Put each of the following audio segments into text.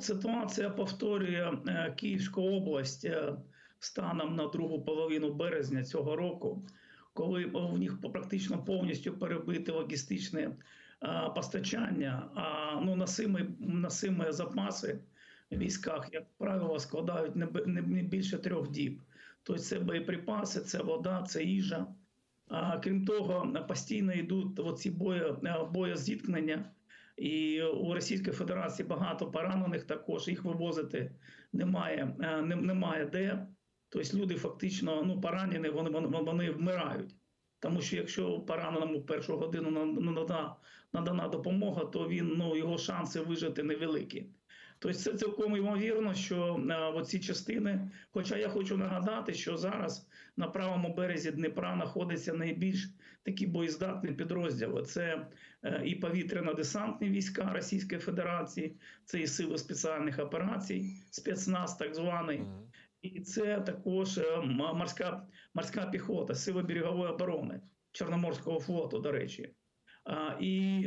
Ситуація повторює е, Київську область е, станом на другу половину березня цього року, коли в них практично повністю перебити логістичне е, постачання, а ну носими, носими запаси в військах, як правило, складають не більше трьох діб. Тобто це боєприпаси, це вода, це їжа. А крім того, постійно йдуть оці бої, боєзіткнення. І у Російської Федерації багато поранених також їх вивозити немає, е, не- немає де. Тобто люди фактично ну, поранені, вони, вони, вмирають. Тому що якщо пораненому першу годину на- на- надана, надана допомога, то він ну, його шанси вижити невеликі. Тобто це цілком ймовірно, що е, оці частини. Хоча я хочу нагадати, що зараз на правому березі Дніпра знаходиться найбільш такі боєздатні підрозділи. Це е, і повітряно-десантні війська Російської Федерації, це і сили спеціальних операцій, спецназ так званий. І це також е, морська, морська піхота, сили берегової оборони Чорноморського флоту, до речі. І,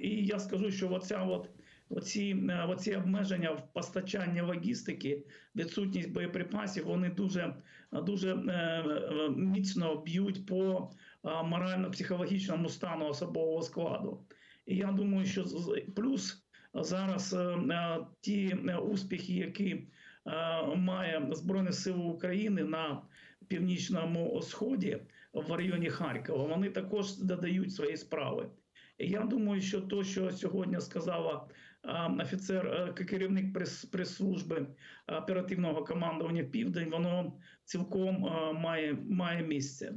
і я скажу, що оця от, оці, е, оці обмеження в постачанні логістики, відсутність боєприпасів, вони дуже, дуже е, е, міцно б'ють по е, морально-психологічному стану особового складу. І я думаю, що плюс зараз е, е, ті е, успіхи, які е, має Збройні Сили України на північному сході в районі Харкова, вони також додають свої справи. Я думаю, що то, що сьогодні сказала е, офіцер, е, керівник прес, прес-служби оперативного командування Південь, воно цілком е, має, має місце.